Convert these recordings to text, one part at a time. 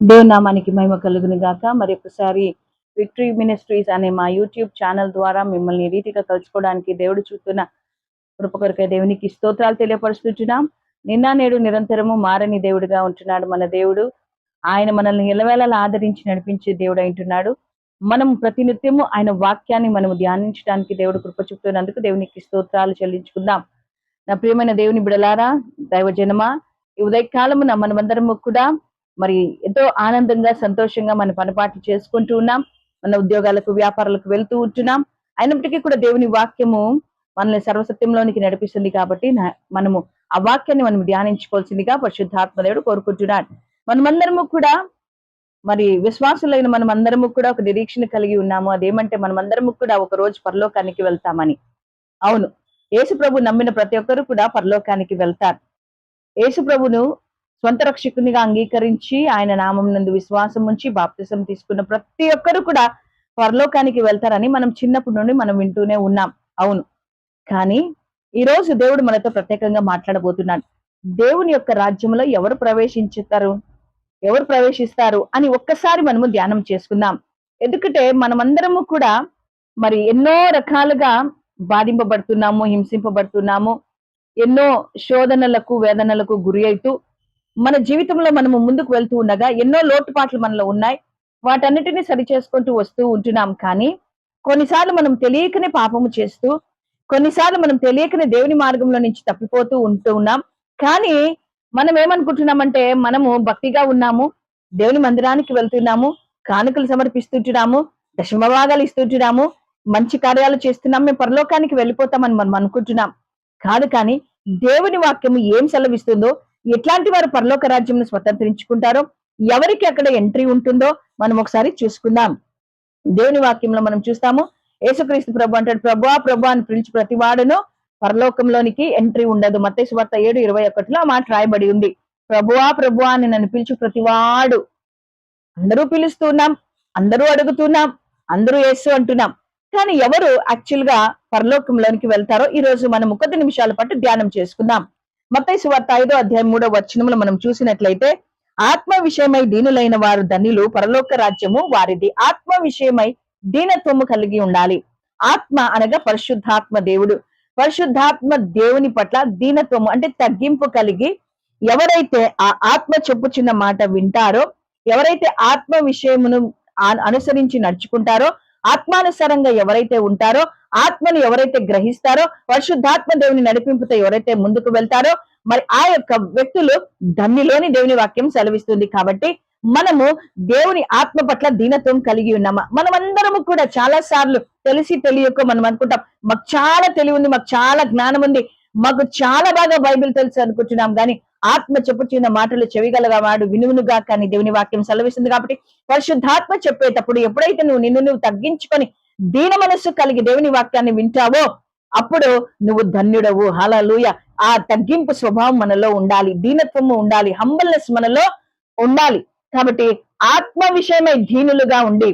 దేవునామానికి మహిమ కలుగును గాక. మరి ఒకసారి విక్టరీ మినిస్ట్రీస్ అనే మా యూట్యూబ్ ఛానల్ ద్వారా మిమ్మల్ని రీతిగా కలుసుకోవడానికి దేవుడు చూస్తున్న కృపకొరకై దేవునికి స్తోత్రాలు తెలియపరుస్తున్నాం నిన్న నేడు నిరంతరము మారని దేవుడిగా ఉంటున్నాడు మన దేవుడు. ఆయన మనల్ని ఎలవేళలా ఆదరించి నడిపించే దేవుడు అంటున్నాడు మనం ప్రతినిత్యము ఆయన వాక్యాన్ని మనం ధ్యానించడానికి దేవుడు కృప చూపుతున్నందుకు దేవునికి స్తోత్రాలు చెల్లించుకుందాం. నా ప్రియమైన దేవుని బిడలారా దైవజనమా ఈ ఉదయకాలమున మనమందరము కూడా మరి ఎంతో ఆనందంగా సంతోషంగా మన పనిపాట్లు చేసుకుంటూ ఉన్నాం. మన ఉద్యోగాలకు వ్యాపారాలకు వెళ్తూ ఉంటున్నాం. అయినప్పటికీ కూడా దేవుని వాక్యము మనల్ని సర్వసత్యంలోనికి నడిపిస్తుంది కాబట్టి మనము ఆ వాక్యాన్ని మనం ధ్యానించుకోవాల్సిందిగా పరిశుద్ధాత్మ దేవుడు కోరుకుంటున్నాడు. మనమందరము కూడా మరి విశ్వాసులైన మనం కూడా ఒక నిరీక్షణ కలిగి ఉన్నాము. అదేమంటే మనమందరము కూడా ఒక రోజు పరలోకానికి వెళ్తామని. అవును. యేసు ప్రభు నమ్మిన ప్రతి ఒక్కరు కూడా పరలోకానికి వెళ్తారు. యేసు ప్రభును స్వంత రక్షకునిగా అంగీకరించి ఆయన నామం నందు విశ్వాసం ఉంచి బాప్తిసం తీసుకున్న ప్రతి ఒక్కరు కూడా పరలోకానికి వెళ్తారని మనం చిన్నప్పటి నుండి మనం వింటూనే ఉన్నాం. అవును. కానీ ఈ రోజు దేవుడు మనతో ప్రత్యేకంగా మాట్లాడబోతున్నాడు. దేవుని యొక్క రాజ్యంలో ఎవరు ప్రవేశించుతారు? ఎవరు ప్రవేశిస్తారు? అని ఒక్కసారి మనము ధ్యానం చేసుకుందాం. ఎందుకంటే మనమందరము కూడా మరి ఎన్నో రకాలుగా బాధింపబడుతున్నాము హింసింపబడుతున్నాము ఎన్నో శోధనలకు వేదనలకు గురి అవుతూ మన జీవితంలో మనము ముందుకు వెళ్తూ ఉండగా ఎన్నో లోటుపాట్లు మనలో ఉన్నాయి. వాటన్నిటిని సరి చేసుకుంటూ వస్తూ ఉంటున్నాం కానీ కొన్నిసార్లు మనం తెలియకనే పాపము చేస్తూ కొన్నిసార్లు మనం తెలియకనే దేవుని మార్గంలో నుంచి తప్పిపోతూ ఉంటూ ఉన్నాం. కానీ మనం ఏమనుకుంటున్నామంటే మనము భక్తిగా ఉన్నాము దేవుని మందిరానికి వెళ్తున్నాము కానుకలు సమర్పిస్తుంటున్నాము దశమ భాగాలు ఇస్తుంటున్నాము మంచి కార్యాలు చేస్తున్నాం మేము పరలోకానికి వెళ్ళిపోతామని మనం అనుకుంటున్నాం. కాదు కానీ దేవుని వాక్యము ఏం సెలవిస్తుందో ఎట్లాంటి వారు పరలోక రాజ్యం స్వతంత్రించుకుంటారో ఎవరికి అక్కడ ఎంట్రీ ఉంటుందో మనం ఒకసారి చూసుకుందాం. దేవుని వాక్యంలో మనం చూస్తాము యేసుక్రీస్తు ప్రభు అంటాడు ప్రభా ప్రభు అని పిలిచి ప్రతి వాడును పరలోకంలోనికి ఎంట్రీ ఉండదు. మత్తయి వార్త ఏడు ఇరవై ఒకటిలో మాట రాయబడి ఉంది. ప్రభువా ప్రభు అని నన్ను పిలిచి ప్రతివాడు అందరూ పిలుస్తున్నాం అందరూ అడుగుతున్నాం అందరూ యేసు అంటున్నాం. కానీ ఎవరు యాక్చువల్గా పరలోకంలోనికి వెళ్తారో ఈ రోజు మనం ఒకటి నిమిషాల పాటు ధ్యానం చేసుకుందాం. మత్తయి సువార్త ఐదో అధ్యాయం మూడో వచనములు మనం చూసినట్లయితే ఆత్మ విషయమై దీనులైన వారు ధనిలు పరలోక రాజ్యము వారిది. ఆత్మ విషయమై దీనత్వము కలిగి ఉండాలి. ఆత్మ అనగా పరిశుద్ధాత్మ దేవుడు. పరిశుద్ధాత్మ దేవుని పట్ల దీనత్వము అంటే తగ్గింపు కలిగి ఎవరైతే ఆ ఆత్మ చెప్పుచున్న మాట వింటారో ఎవరైతే ఆత్మ విషయమును అనుసరించి నడుచుకుంటారో ఆత్మానుసారంగా ఎవరైతే ఉంటారో ఆత్మను ఎవరైతే గ్రహిస్తారో పరిశుద్ధాత్మ దేవుని నడిపింపుతో ఎవరైతే ముందుకు వెళ్తారో మరి ఆ యొక్క వ్యక్తులు ధన్యులోని దేవుని వాక్యం సెలవిస్తుంది కాబట్టి మనము దేవుని ఆత్మ పట్ల దీనత్వం కలిగి ఉన్నామా. మనమందరము కూడా చాలా సార్లు తెలిసి తెలియక మనం అనుకుంటాం మాకు చాలా తెలివి ఉంది మాకు చాలా జ్ఞానం ఉంది మాకు చాలా బాగా బైబిల్ తెలుసు అనుకుంటున్నాం. కానీ ఆత్మ చెప్పుచున్న మాటలు చెవిగలవాడు వినువునుగా కానీ దేవుని వాక్యం సెలవిస్తుంది కాబట్టి పరిశుద్ధాత్మ చెప్పేటప్పుడు ఎప్పుడైతే నువ్వు నిన్ను నువ్వు తగ్గించుకొని దీన మనస్సు కలిగి దేవుని వాక్యాన్ని వింటావో అప్పుడు నువ్వు ధన్యుడవు. హలలుయ ఆ తగ్గింపు స్వభావం మనలో ఉండాలి. దీనత్వము ఉండాలి. హంబల్నెస్ మనలో ఉండాలి. కాబట్టి ఆత్మ విషయమై దీనులుగా ఉండి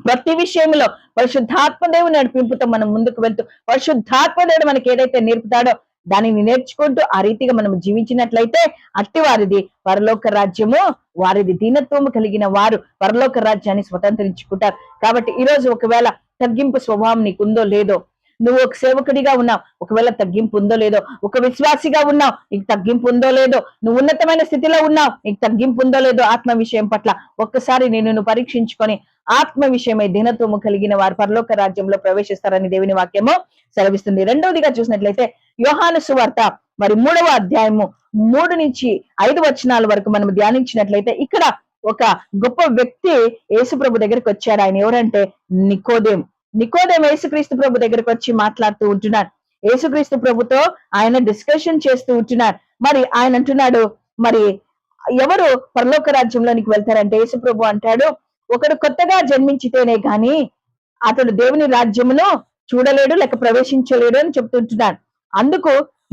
ప్రతి విషయంలో పరిశుద్ధాత్మ దేవుని నడిపింపుతో మనం ముందుకు వెళ్తూ పరిశుద్ధాత్మ దేవుడు మనకి ఏదైతే నేర్పుతాడో దానిని నేర్చుకుంటూ ఆ రీతిగా మనం జీవించినట్లయితే అట్టి వారిది పరలోక రాజ్యము వారిది దీనత్వము కలిగిన వారు పరలోక రాజ్యాన్ని స్వతంత్రించుకుంటారు. కాబట్టి ఈ రోజు ఒకవేళ తగ్గింపు స్వభావం నీకుందో లేదో నువ్వు ఒక సేవకుడిగా ఉన్నావు ఒకవేళ తగ్గింపు ఉందో లేదో ఒక విశ్వాసిగా ఉన్నావు నీకు తగ్గింపు ఉందో లేదో నువ్వు ఉన్నతమైన స్థితిలో ఉన్నావు నీకు తగ్గింపు ఉందో లేదో ఆత్మ విషయం పట్ల ఒక్కసారి నేను నువ్వు పరీక్షించుకొని ఆత్మ విషయమై దీనత్వము కలిగిన వారు పరలోక రాజ్యంలో ప్రవేశిస్తారని దేవుని వాక్యము సెలవిస్తుంది. రెండవదిగా చూసినట్లయితే యోహాను సువార్త మరి మూడవ అధ్యాయము మూడు నుంచి ఐదు వచనాల వరకు మనం ధ్యానించినట్లయితే ఇక్కడ ఒక గొప్ప వ్యక్తి యేసు ప్రభు దగ్గరికి వచ్చాడు. ఆయన ఎవరంటే నికోదేం. నికోదేం యేసుక్రీస్తు ప్రభు దగ్గరికి వచ్చి మాట్లాడుతూ ఉంటున్నాడు. యేసుక్రీస్తు ప్రభుతో ఆయన డిస్కషన్ చేస్తూ ఉంటున్నారు మరి ఆయన అంటున్నాడు మరి ఎవరు పరలోక రాజ్యంలోనికి వెళ్తారంటే యేసు ప్రభు అంటాడు ఒకడు కొత్తగా జన్మించితేనే గాని అతడు దేవుని రాజ్యమును చూడలేడు లేక ప్రవేశించలేడు అని చెప్తుంటున్నాడు. అందుకు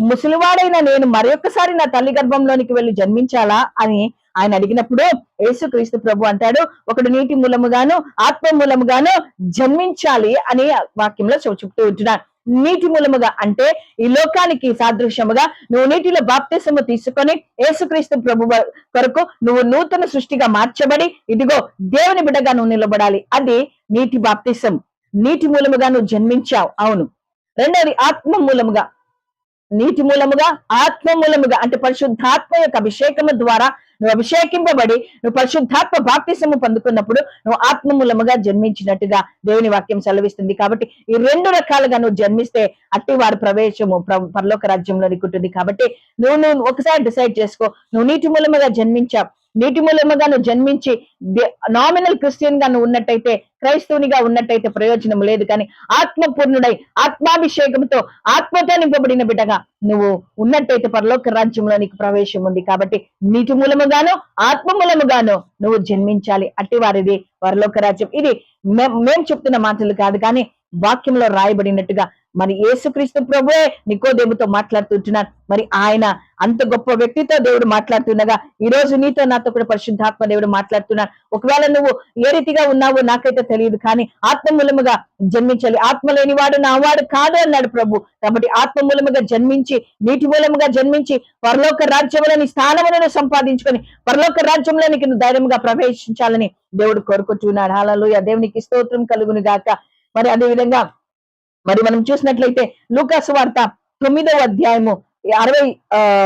ముసలివాడైన నేను మరొకసారి నా తల్లి గర్భంలోనికి వెళ్ళి జన్మించాలా అని ఆయన అడిగినప్పుడు యేసు క్రీస్తు ప్రభు అంటాడు ఒకడు నీటి మూలముగాను ఆత్మ మూలముగాను జన్మించాలి అని వాక్యంలో చెబుతూ ఉంటున్నాడు. నీటి మూలముగా అంటే ఈ లోకానికి సాదృశ్యముగా నువ్వు నీటిలో బాప్తిసము తీసుకొని యేసుక్రీస్తు ప్రభు కొరకు నువ్వు నూతన సృష్టిగా మార్చబడి ఇదిగో దేవుని బిడ్డగా నువ్వు నిలబడాలి. అది నీటి బాప్తిసం నీటి మూలముగా నువ్వు జన్మించావు. అవును. రెండవది ఆత్మ మూలముగా. నీటి మూలముగా ఆత్మ మూలముగా అంటే పరిశుద్ధాత్మ యొక్క అభిషేకము ద్వారా నువ్వు అభిషేకింపబడి నువ్వు పరిశుద్ధాత్మ బాప్తిసము పొందుకున్నప్పుడు నువ్వు ఆత్మ మూలముగా జన్మించినట్టుగా దేవుని వాక్యం సెలవిస్తుంది. కాబట్టి ఈ రెండు రకాలుగా నువ్వు జన్మిస్తే అట్టి వారి ప్రవేశము ప్ర- పరలోక రాజ్యంలో నీకుంటుంది. కాబట్టి నువ్వు నువ్వు ఒకసారి డిసైడ్ చేసుకో నువ్వు నీటి మూలముగా జన్మించావు. నీటి మూలముగాను జన్మించి నామినల్ క్రిస్టియన్ గాను నువ్వు ఉన్నట్టయితే క్రైస్తవునిగా ఉన్నట్టయితే ప్రయోజనం లేదు. కానీ ఆత్మపూర్ణుడై ఆత్మాభిషేకంతో ఆత్మతో నింపబడిన బిడ్డగా నువ్వు ఉన్నట్టయితే పరలోక రాజ్యంలో నీకు ప్రవేశం ఉంది. కాబట్టి నీటి మూలముగాను ఆత్మ మూలముగాను నువ్వు జన్మించాలి. అట్టి వారిది పరలోక రాజ్యం. ఇది మేము మేం చెప్తున్న మాటలు కాదు. కానీ వాక్యంలో రాయబడినట్టుగా మరి యేసుక్రీస్తు ప్రభువే నికోదేముతో మాట్లాడుతుంటున్నాడు. మరి ఆయన అంత గొప్ప వ్యక్తితో దేవుడు మాట్లాడుతుండగా ఈ రోజు నీతో నాతో కూడా పరిశుద్ధాత్మ దేవుడు మాట్లాడుతున్నాడు. ఒకవేళ నువ్వు ఏ రీతిగా ఉన్నావో నాకైతే తెలియదు కానీ ఆత్మ మూలముగా జన్మించాలి. ఆత్మ లేనివాడు నా వాడు కాదు అన్నాడు ప్రభు. కాబట్టి ఆత్మ మూలముగా జన్మించి నీటి మూలముగా జన్మించి పరలోక రాజ్యంలోని స్థానములను సంపాదించుకొని పరలోక రాజ్యంలో నీకు ధైర్యంగా ప్రవేశించాలని దేవుడు కోరుకుంటున్నాడు. హాలలోయ దేవునికి స్తోత్రం కలుగును గాక మరి అదే విధంగా మరి మనం చూసినట్లయితే లూకాసు వార్త తొమ్మిదవ అధ్యాయము అరవై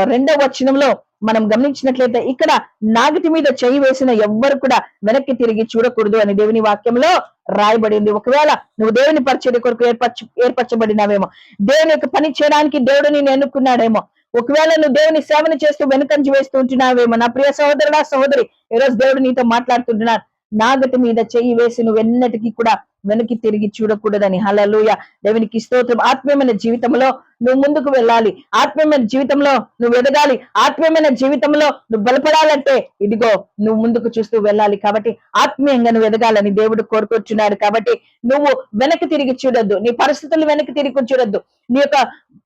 రెండవ వచనంలో మనం గమనించినట్లయితే ఇక్కడ నాగటి మీద చేయి వేసిన ఎవ్వరు కూడా వెనక్కి తిరిగి చూడకూడదు అని దేవుని వాక్యంలో రాయబడింది ఒకవేళ నువ్వు దేవుని పరిచర్య కొరకు ఏర్పరచు ఏర్పరచబడినావేమో దేవుని యొక్క పని చేయడానికి దేవుడు నేను ఎన్నుకున్నాడేమో ఒకవేళ నువ్వు దేవుని సేవను చేస్తూ వెనుకంజి వేస్తూ ఉంటున్నావేమో నా ప్రియ సహోదరుడా సహోదరి ఈరోజు దేవుడు నీతో మాట్లాడుతుంటున్నాడు. నాగటి మీద చెయ్యి వేసి నువ్వు ఎన్నటికీ కూడా వెనక్కి తిరిగి చూడకూడదని. హలలుయ దేవునికి స్తోత్రం. ఆత్మీయమైన జీవితంలో నువ్వు ముందుకు వెళ్ళాలి. ఆత్మీయమైన జీవితంలో నువ్వు ఎదగాలి. ఆత్మీయమైన జీవితంలో నువ్వు బలపడాలంటే ఇదిగో నువ్వు ముందుకు చూస్తూ వెళ్ళాలి కాబట్టి ఆత్మీయంగా నువ్వు ఎదగాలని దేవుడు కోరుకొచ్చున్నాడు కాబట్టి నువ్వు వెనక్కి తిరిగి చూడొద్దు. నీ పరిస్థితులు వెనక్కి తిరిగి చూడొద్దు. నీ యొక్క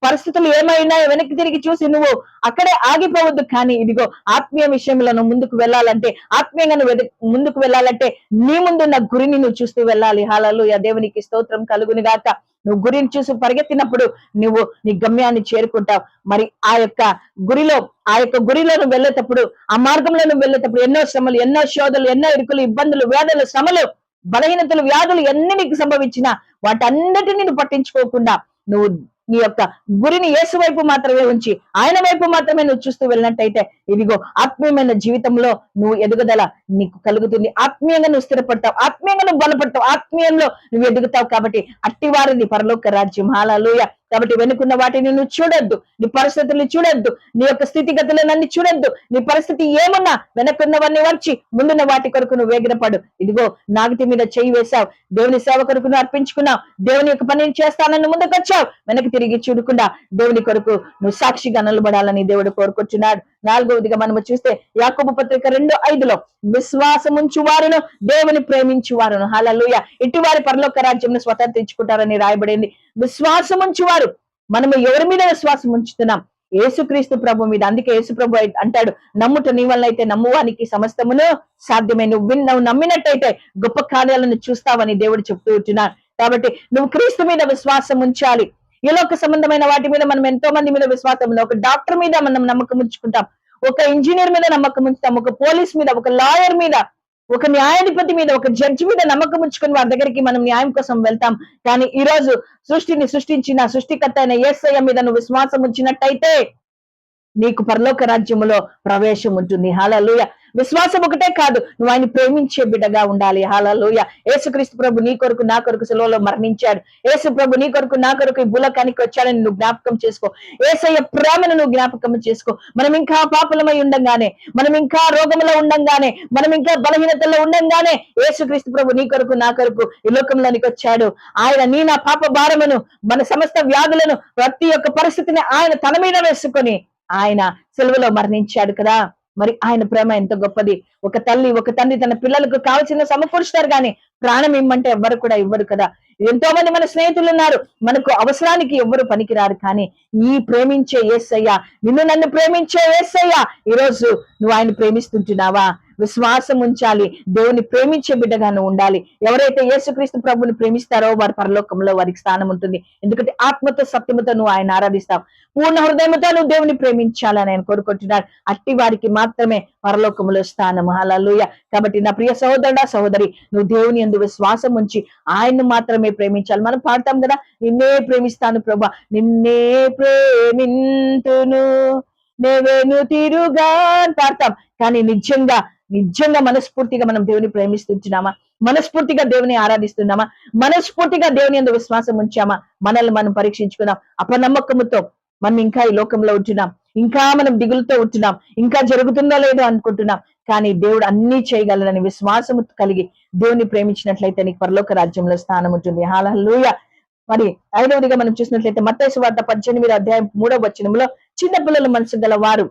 పరిస్థితులు ఏమైనా వెనక్కి తిరిగి చూసి నువ్వు అక్కడే ఆగిపోవద్దు. కానీ ఇదిగో ఆత్మీయ విషయంలో నువ్వు ముందుకు వెళ్ళాలంటే ఆత్మీయంగా నువ్వు ముందుకు వెళ్ళాలంటే నీ ముందున్న గురిని నువ్వు చూస్తూ వెళ్ళాలి. హాల హాలలు దేవునికి స్తోత్రం కలుగుని గాక. నువ్వు గురిని చూసి పరిగెత్తినప్పుడు నువ్వు నీ గమ్యాన్ని చేరుకుంటావు. మరి ఆ యొక్క గురిలో ఆ యొక్క గురిలో నువ్వు వెళ్ళేటప్పుడు ఆ మార్గంలో నువ్వు వెళ్ళేటప్పుడు ఎన్నో శ్రమలు ఎన్నో శోధలు ఎన్నో ఇరుకులు ఇబ్బందులు వేదలు శ్రమలు బలహీనతలు వ్యాధులు ఎన్ని నీకు సంభవించినా వాటన్నిటిని నువ్వు పట్టించుకోకుండా నువ్వు నీ యొక్క గురిని యేసు వైపు మాత్రమే ఉంచి ఆయన వైపు మాత్రమే నువ్వు చూస్తూ వెళ్ళినట్టయితే ఇదిగో ఆత్మీయమైన జీవితంలో నువ్వు ఎదుగుదల నీకు కలుగుతుంది. ఆత్మీయంగా నువ్వు స్థిరపడతావు. ఆత్మీయంగా నువ్వు బలపడతావు. ఆత్మీయంలో నువ్వు ఎదుగుతావు కాబట్టి అట్టి వారిది పరలోక రాజ్యం. హాలూయ కాబట్టి వెనుకున్న వాటిని నువ్వు చూడొద్దు. నీ పరిస్థితులు చూడొద్దు. నీ యొక్క స్థితిగతులను అన్ని చూడొద్దు. నీ పరిస్థితి ఏమున్నా వెనకున్నవన్నీ వచ్చి ముందున్న వాటి కొరకు నువ్వు వేగిరపడు. ఇదిగో నాగటి మీద చేయి వేశావు. దేవుని సేవ కొరకు నువ్వు అర్పించుకున్నావు. దేవుని యొక్క పనిని చేస్తానని ముందుకొచ్చావు. వెనక్కి తిరిగి చూడకుండా దేవుని కొరకు నువ్వు సాక్షిగా నిలబడాలని దేవుడు కోరుకొచ్చున్నాడు నాలుగవదిగా మనము చూస్తే యాకోబు పత్రిక రెండు ఐదులో విశ్వాసముంచు వారును దేవుని ప్రేమించు వారును. హలలుయ ఇటు వారి పరలోక రాజ్యంను స్వతంత్రించుకుంటారని రాయబడింది. విశ్వాసముంచు వారు మనము ఎవరి మీద విశ్వాసం ఉంచుతున్నాం యేసుక్రీస్తు ప్రభు మీద. అందుకే యేసు ప్రభు అంటాడు నమ్ముట నీ వలన అయితే నమ్మువానికి సమస్తమును సాధ్యమే. నువ్వు నువ్వు నమ్మినట్టయితే గొప్ప కార్యాలను చూస్తావని దేవుడు చెప్తూ ఉంటున్నాను కాబట్టి నువ్వు క్రీస్తు మీద విశ్వాసం ఉంచాలి ఈ లోక సంబంధమైన వాటి మీద మనం ఎంతో మంది మీద విశ్వాసం ఉంది. ఒక డాక్టర్ మీద మనం నమ్మకం ఉంచుకుంటాం. ఒక ఇంజనీర్ మీద నమ్మకం ఉంచుతాం. ఒక పోలీస్ మీద ఒక లాయర్ మీద ఒక న్యాయాధిపతి మీద ఒక జడ్జి మీద నమ్మకం ఉంచుకుని వారి దగ్గరికి మనం న్యాయం కోసం వెళ్తాం. కానీ ఈ రోజు సృష్టిని సృష్టించిన సృష్టికర్త అయిన యేసయ్య మీద నువ్వు విశ్వాసం ఉంచినట్టయితే నీకు పరలోక రాజ్యములో ప్రవేశం ఉంటుంది. హాలలుయ విశ్వాసం ఒకటే కాదు నువ్వు ఆయన ప్రేమించే బిడ్డగా ఉండాలి. హాలలుయ యేసుక్రీస్తు ప్రభు నీ కొరకు నా కొరకు సెలవులో మరణించాడు. యేసు ప్రభు నీ కొరకు నా కొరకు ఈ భూలోకానికి వచ్చాడని నువ్వు జ్ఞాపకం చేసుకో. ఏసయ్య ప్రేమను నువ్వు జ్ఞాపకం చేసుకో. మనం ఇంకా పాపులమై ఉండంగానే మనం ఇంకా రోగంలో ఉండంగానే మనం ఇంకా బలహీనతలో ఉండంగానే యేసుక్రీస్తు ప్రభు నీ కొరకు నా కొరకు ఈ లోకంలోనికి వచ్చాడు. ఆయన నీ నా పాప భారమును మన సమస్త వ్యాధులను ప్రతి ఒక్క పరిస్థితిని ఆయన తన మీద వేసుకొని ఆయన సెలవులో మరణించాడు కదా. మరి ఆయన ప్రేమ ఎంత గొప్పది. ఒక తల్లి ఒక తండ్రి తన పిల్లలకు కావాల్సిన సమకూరుస్తారు కానీ ప్రాణం ఇమ్మంటే ఎవ్వరు కూడా ఇవ్వరు కదా. ఎంతో మంది మన స్నేహితులు ఉన్నారు. మనకు అవసరానికి ఎవ్వరు పనికిరారు కానీ ఈ ప్రేమించే ఏసయ్య నిన్ను నన్ను ప్రేమించే ఏసయ్య ఈరోజు నువ్వు ఆయన ప్రేమిస్తుంటున్నావా? విశ్వాసం ఉంచాలి. దేవుని ప్రేమించే బిడ్డగాను ఉండాలి. ఎవరైతే యేసుక్రీస్తు ప్రభుని ప్రేమిస్తారో వారి పరలోకంలో వారికి స్థానం ఉంటుంది. ఎందుకంటే ఆత్మతో సత్యముతో నువ్వు ఆయన ఆరాధిస్తావు. పూర్ణ హృదయముతో నువ్వు దేవుని ప్రేమించాలని ఆయన కోరుకుంటున్నాడు. అట్టి వారికి మాత్రమే పరలోకములో స్థానం అలలుయ కాబట్టి నా ప్రియ సహోదరుడా సహోదరి నువ్వు దేవుని ఎందు విశ్వాసం ఉంచి ఆయన్ను మాత్రమే ప్రేమించాలి. మనం పాడతాం కదా నిన్నే ప్రేమిస్తాను ప్రభా నిన్నే ప్రేమింతును. నేవేను తిరుగా పాడతాం. కానీ నిజంగా నిజంగా మనస్ఫూర్తిగా మనం దేవుని ప్రేమిస్తున్నామా మనస్ఫూర్తిగా దేవుని ఆరాధిస్తున్నామా? మనస్ఫూర్తిగా దేవుని ఎందుకు విశ్వాసం ఉంచామా? మనల్ని మనం పరీక్షించుకున్నాం అపనమ్మకముతో మనం ఇంకా ఈ లోకంలో ఉంటున్నాం. ఇంకా మనం దిగులుతో ఉంటున్నాం. ఇంకా జరుగుతుందో లేదో అనుకుంటున్నాం. కానీ దేవుడు అన్ని చేయగలనని విశ్వాసము కలిగి దేవుని ప్రేమించినట్లయితే నీకు పరలోక రాజ్యంలో స్థానం ఉంటుంది. హాలూయ మరి ఐదవదిగా మనం చూసినట్లయితే మత్తయి వార్త పద్దెనిమిది అధ్యాయం మూడవ వచనంలో చిన్న పిల్లల మనసు గల వారు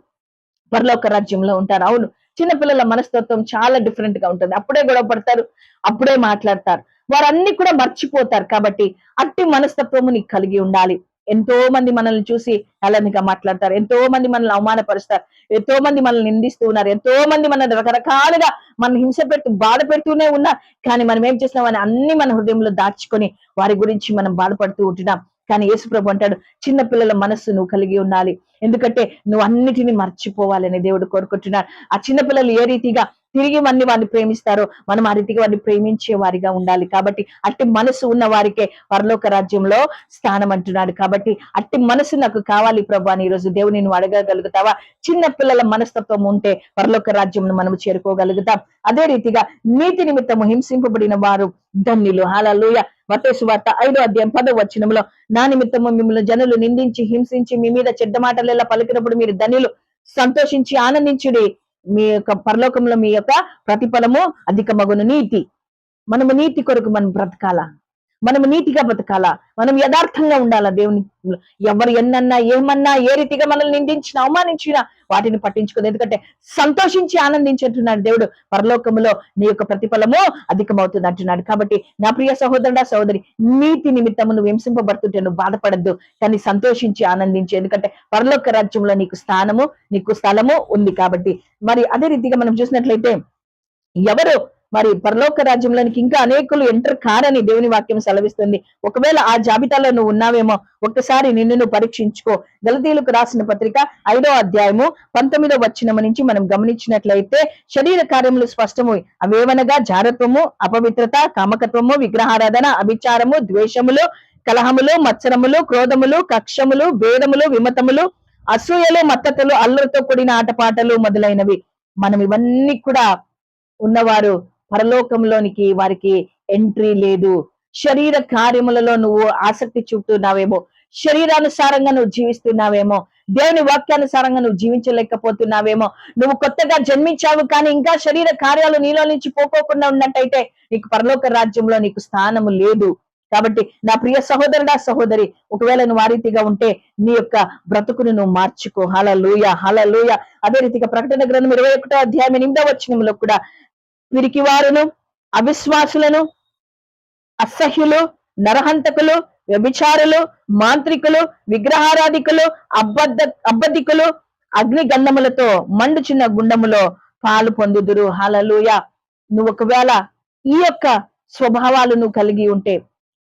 పరలోక రాజ్యంలో ఉంటారు. అవును. చిన్నపిల్లల మనస్తత్వం చాలా డిఫరెంట్గా ఉంటుంది. అప్పుడే గొడవ పడతారు అప్పుడే మాట్లాడతారు. వారన్ని కూడా మర్చిపోతారు కాబట్టి అట్టి మనస్తత్వము నీకు కలిగి ఉండాలి. ఎంతో మంది మనల్ని చూసి అలనిగా మాట్లాడతారు ఎంతో మంది మనల్ని అవమానపరుస్తారు ఎంతో మంది మనల్ని నిందిస్తూ ఉన్నారు ఎంతో మంది మన రకరకాలుగా మన హింస పెట్టు బాధ పెడుతూనే ఉన్నారు. కానీ మనం ఏం చేస్తున్నామని అన్ని మన హృదయంలో దాచుకొని వారి గురించి మనం బాధపడుతూ ఉంటున్నాం. కానీ యేసుప్రభు అంటాడు చిన్న పిల్లల మనస్సు నువ్వు కలిగి ఉండాలి. ఎందుకంటే నువ్వు అన్నిటిని మర్చిపోవాలని దేవుడు కోరుకుంటున్నాడు. ఆ చిన్న పిల్లలు ఏ రీతిగా తిరిగి మన్ని వారిని ప్రేమిస్తారో మనం ఆ రీతిగా వారిని ప్రేమించే వారిగా ఉండాలి. కాబట్టి అట్టి మనసు ఉన్న వారికే పరలోక రాజ్యంలో స్థానం అంటున్నాడు. కాబట్టి అట్టి మనసు నాకు కావాలి ప్రభు అని ఈరోజు దేవుని నువ్వు అడగగలుగుతావా? చిన్న పిల్లల మనస్తత్వం ఉంటే పరలోక రాజ్యం మనము చేరుకోగలుగుతాం. అదే రీతిగా నీతి నిమిత్తము హింసింపబడిన వారు ధన్యులు. హాలూయ మతేసు వార్త ఐదో అధ్యాయం పదో వచ్చినంలో నా నిమిత్తము మిమ్మల్ని జనులు నిందించి హింసించి మీ మీద చెడ్డ మాటలు ఎలా పలికినప్పుడు మీరు ధన్యులు. సంతోషించి ఆనందించుడి. మీ యొక్క పరలోకంలో మీ యొక్క ప్రతిఫలము అధికమగును నీతి. మనము నీతి కొరకు మనం బ్రతకాలా? మనం నీతిగా బతకాలా? మనం యథార్థంగా ఉండాలా దేవుని? ఎవరు ఎన్నన్నా ఏమన్నా ఏ రీతిగా మనల్ని నిందించినా అవమానించినా వాటిని పట్టించుకోదు. ఎందుకంటే సంతోషించి ఆనందించుంటున్నాడు దేవుడు. పరలోకములో నీ యొక్క ప్రతిఫలము అధికమవుతుంది అంటున్నాడు. కాబట్టి నా ప్రియ సహోదరుడా సహోదరి నీతి నిమిత్తము నువ్వు హింసింపబడుతుంటే నువ్వు బాధపడద్దు. కానీ సంతోషించి ఆనందించు. ఎందుకంటే పరలోక రాజ్యంలో నీకు స్థానము నీకు స్థలము ఉంది కాబట్టి. మరి అదే రీతిగా మనం చూసినట్లయితే ఎవరు మరి పరలోక రాజ్యంలోనికి ఇంకా అనేకులు ఎంటర్ కారని దేవుని వాక్యం సెలవిస్తుంది. ఒకవేళ ఆ జాబితాలో నువ్వు ఉన్నావేమో ఒక్కసారి నిన్ను నువ్వు పరీక్షించుకో. గలతీలకు రాసిన పత్రిక ఐదో అధ్యాయము పంతొమ్మిదో వచ్చినము నుంచి మనం గమనించినట్లయితే శరీర కార్యములు స్పష్టము అవేవనగా జారత్వము అపవిత్రత కామకత్వము విగ్రహారాధన అభిచారము ద్వేషములు కలహములు మత్సరములు క్రోధములు కక్షములు భేదములు విమతములు అసూయలు మత్తతలు అల్లరితో కూడిన ఆటపాటలు మొదలైనవి. మనం ఇవన్నీ కూడా ఉన్నవారు పరలోకంలోనికి వారికి ఎంట్రీ లేదు. శరీర కార్యములలో నువ్వు ఆసక్తి చూపుతున్నావేమో శరీరానుసారంగా నువ్వు జీవిస్తున్నావేమో దేవుని వాక్యానుసారంగా నువ్వు జీవించలేకపోతున్నావేమో నువ్వు కొత్తగా జన్మించావు కానీ ఇంకా శరీర కార్యాలు నీలో నుంచి పోకోకుండా ఉన్నట్టయితే నీకు పరలోక రాజ్యంలో నీకు స్థానము లేదు. కాబట్టి నా ప్రియ సహోదరుడా సహోదరి ఒకవేళ నువ్వు ఆ రీతిగా ఉంటే నీ యొక్క బ్రతుకును నువ్వు మార్చుకో. హలలుయ హలలుయ అదే రీతిగా ప్రకటన గ్రంథం ఇరవై ఒకటో అధ్యాయం ఎనిమిదో వచ్చినంలో కూడా పిరికి వారును అవిశ్వాసులను అసహ్యులు నరహంతకులు వ్యభిచారులు మాంత్రికులు విగ్రహారాధికులు అబద్ధ అబద్ధికులు అగ్ని గంధములతో మండుచున్న గుండములో పాలు పొందుదురు. హలలుయ నువ్వు ఒకవేళ ఈ యొక్క స్వభావాలు నువ్వు కలిగి ఉంటే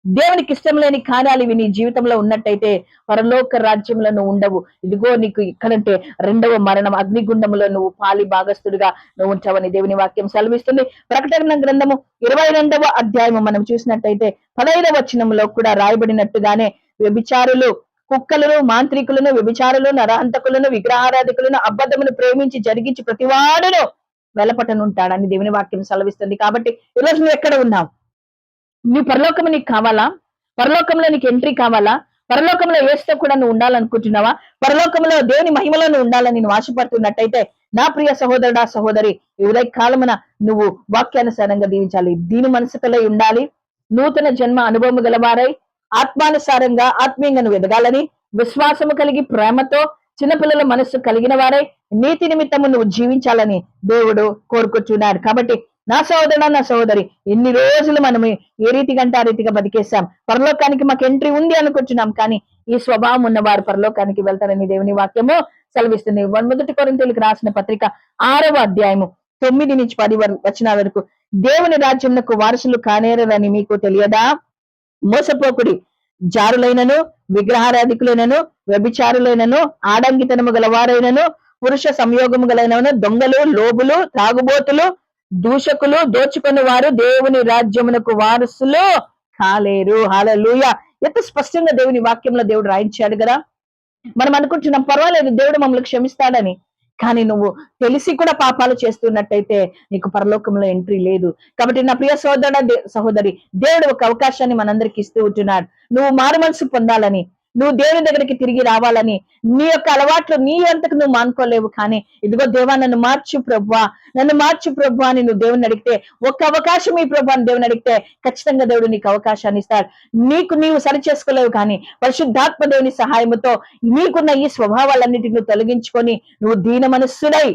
దేవునికి ఇష్టం లేని కార్యాలు ఇవి నీ జీవితంలో ఉన్నట్టయితే పరలోక రాజ్యంలో నువ్వు ఉండవు. ఇదిగో నీకు ఇక్కడంటే రెండవ మరణం. అగ్నిగుండములో నువ్వు పాలి భాగస్థుడిగా నువ్వు ఉంటావని దేవుని వాక్యం సెలవిస్తుంది. ప్రకటన గ్రంథము ఇరవై రెండవ అధ్యాయము మనం చూసినట్టయితే పదైదవ వచనంలో కూడా రాయబడినట్టుగానే వ్యభిచారులు కుక్కలను మాంత్రికులను వ్యభిచారులు నరహంతకులను విగ్రహారాధికులను అబద్ధమును ప్రేమించి జరిగించి ప్రతివాడును వెలపటనుంటాడని దేవుని వాక్యం సెలవిస్తుంది. కాబట్టి ఈరోజు నువ్వు ఎక్కడ ఉన్నావు? నీ పరలోకము నీకు కావాలా? పరలోకంలో నీకు ఎంట్రీ కావాలా? పరలోకంలో ఏస్తే కూడా నువ్వు ఉండాలనుకుంటున్నావా? పరలోకంలో దేవుని మహిమలో నువ్వు ఉండాలని నేను ఆశపడుతున్నట్టయితే నా ప్రియ సహోదరుడా సహోదరి ఈ ఉదయ కాలమున నువ్వు వాక్యానుసారంగా దీవించాలి. దీని మనసుకలై ఉండాలి. నూతన జన్మ అనుభవం గలవారై ఆత్మానుసారంగా ఆత్మీయంగా నువ్వు ఎదగాలని విశ్వాసము కలిగి ప్రేమతో చిన్నపిల్లల మనస్సు కలిగిన వారై నీతి నిమిత్తము నువ్వు జీవించాలని దేవుడు కోరుకుంటున్నాడు. కాబట్టి నా సోదరుడు నా సోదరి ఎన్ని రోజులు మనం ఏ రీతి కంటే ఆ రీతిగా బతికేసాం పరలోకానికి మాకు ఎంట్రీ ఉంది అనుకుంటున్నాం కానీ ఈ స్వభావం ఉన్నవారు పరలోకానికి వెళ్తారని దేవుని వాక్యము సెలవిస్తుంది. మొదటి కొరింతలకు రాసిన పత్రిక ఆరవ అధ్యాయము తొమ్మిది నుంచి పది వర- వచనాల వరకు. దేవుని రాజ్యంకు వారసులు కానేరని మీకు తెలియదా? మోసపోకుడి జారులైనను విగ్రహారాధికులైనను వ్యభిచారులైనను ఆడంగితనము గలవారైనను పురుష సంయోగము గలైనను దొంగలు లోబులు తాగుబోతులు దూషకులు దోచుకుని వారు దేవుని రాజ్యమునకు వారసులు కాలేరు. హాలూయ ఎంత స్పష్టంగా దేవుని వాక్యంలో దేవుడు రాయించాడు కదా? మనం అనుకుంటున్నాం పర్వాలేదు దేవుడు మమ్మల్ని క్షమిస్తాడని. కానీ నువ్వు తెలిసి కూడా పాపాలు చేస్తున్నట్టయితే నీకు పరలోకంలో ఎంట్రీ లేదు. కాబట్టి నా ప్రియ సోదర సహోదరి దేవుడు ఒక అవకాశాన్ని మనందరికి ఇస్తూ ఉంటున్నాడు. నువ్వు మారు మనసు పొందాలని నువ్వు దేవుని దగ్గరికి తిరిగి రావాలని నీ యొక్క అలవాట్లు నీ అంతకు నువ్వు మానుకోలేవు కానీ ఇదిగో దేవా నన్ను మార్చు ప్రభా నన్ను మార్చు ప్రభా అని నువ్వు దేవుని అడిగితే ఒక్క అవకాశం ఈ ప్రభా అని దేవుని అడిగితే ఖచ్చితంగా దేవుడు నీకు అవకాశాన్ని ఇస్తాడు. నీకు నీవు సరి చేసుకోలేవు కానీ పరిశుద్ధాత్మ దేవుని సహాయముతో నీకున్న ఈ స్వభావాలన్నిటిని నువ్వు తొలగించుకొని నువ్వు దీన మనస్సుడై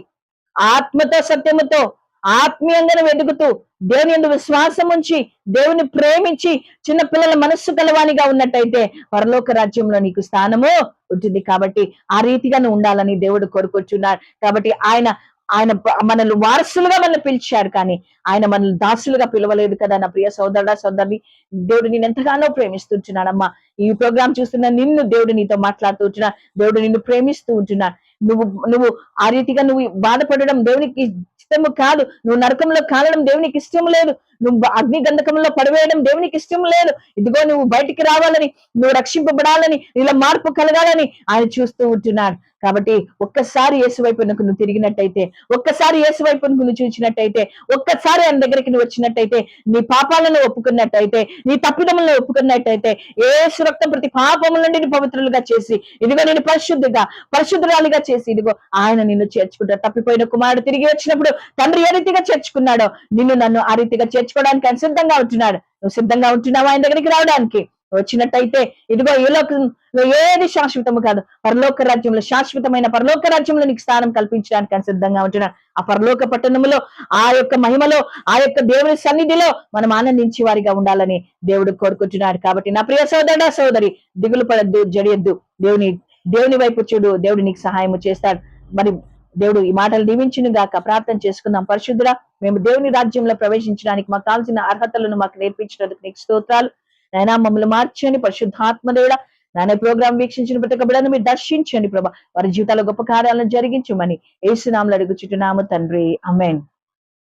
ఆత్మతో సత్యముతో ఆత్మీయంగా వెతుకుతూ దేవుని ఎందు విశ్వాసం ఉంచి దేవుని ప్రేమించి చిన్న పిల్లల మనస్సు కలవానిగా ఉన్నట్టయితే పరలోక రాజ్యంలో నీకు స్థానము ఉంటుంది. కాబట్టి ఆ రీతిగా నువ్వు ఉండాలని దేవుడు కోరుకొచ్చున్నారు కాబట్టి ఆయన ఆయన మనల్ని వారసులుగా మనల్ని పిలిచాడు. కానీ ఆయన మనల్ని దాసులుగా పిలవలేదు కదా నా ప్రియ సోదరుడా సోదరి. దేవుడు నేను ఎంతగానో ప్రేమిస్తుంటున్నాడమ్మా. ఈ ప్రోగ్రామ్ చూస్తున్న నిన్ను దేవుడు నీతో మాట్లాడుతూ ఉంటున్నా దేవుడు నిన్ను ప్రేమిస్తూ ఉంటున్నా నువ్వు నువ్వు ఆ రీతిగా నువ్వు బాధపడడం దేవునికి ఇష్టము కాదు. నువ్వు నరకంలో కాలడం దేవునికి ఇష్టం లేదు. నువ్వు అగ్ని గంధకంలో పడవేయడం దేవునికి ఇష్టం లేదు. ఇదిగో నువ్వు బయటికి రావాలని నువ్వు రక్షింపబడాలని ఇలా మార్పు కలగాలని ఆయన చూస్తూ ఉంటున్నాడు. కాబట్టి ఒక్కసారి యేసు వైపు నువ్వు తిరిగినట్టయితే ఒక్కసారి యేసు వైపు నువ్వు చూసినట్టయితే ఒక్కసారి ఆయన దగ్గరికి నువ్వు వచ్చినట్టయితే నీ పాపాలను ఒప్పుకున్నట్టయితే నీ తప్పిదములను ఒప్పుకున్నట్టయితే ఏ రక్తం ప్రతి పాపముల నుండి నీ పవిత్రులుగా చేసి ఇదిగో నేను పరిశుద్ధిగా పరిశుద్ధురాలిగా చేసి ఇదిగో ఆయన నిన్ను చేర్చుకుంటాడు. తప్పిపోయిన కుమారుడు తిరిగి వచ్చినప్పుడు తండ్రి ఏ రీతిగా చేర్చుకున్నాడో నిన్ను నన్ను ఆ రీతిగా చేర్చు తెచ్చుకోవడానికి ఆయన సిద్ధంగా ఉంటున్నాడు. నువ్వు సిద్ధంగా ఉంటున్నావు ఆయన దగ్గరికి రావడానికి? వచ్చినట్టయితే ఇదిగో ఈ లోకంలో ఏది శాశ్వతము కాదు. పరలోక రాజ్యంలో శాశ్వతమైన పరలోక రాజ్యంలో నీకు స్థానం కల్పించడానికి ఆయన సిద్ధంగా ఉంటున్నాడు. ఆ పరలోక పట్టణములో ఆ యొక్క మహిమలో ఆ యొక్క దేవుని సన్నిధిలో మనం ఆనందించే వారిగా ఉండాలని దేవుడు కోరుకుంటున్నాడు. కాబట్టి నా ప్రియ సోదరుడా సోదరి దిగులు పడద్దు జడియద్దు. దేవుని దేవుని వైపు చూడు. దేవుడు నీకు సహాయం చేస్తాడు. మరి దేవుడు ఈ మాటలు దీవించును గాక. ప్రార్థన చేసుకుందాం. పరిశుద్ధుడా మేము దేవుని రాజ్యంలో ప్రవేశించడానికి మాకు కావాల్సిన అర్హతలను మాకు నేర్పించినందుకు నీకు స్తోత్రాలు. నాయనా మమ్మల్ని మార్చండి. పరిశుద్ధాత్మదేవుడా నాయన ప్రోగ్రాం వీక్షించిన ప్రతి ఒక్క బిడ్డను మీరు దర్శించండి ప్రభా. వారి జీవితాల గొప్ప కార్యాలను జరిగించమని ఏసునాములు అడుగుచున్నాము తండ్రి. అమెన్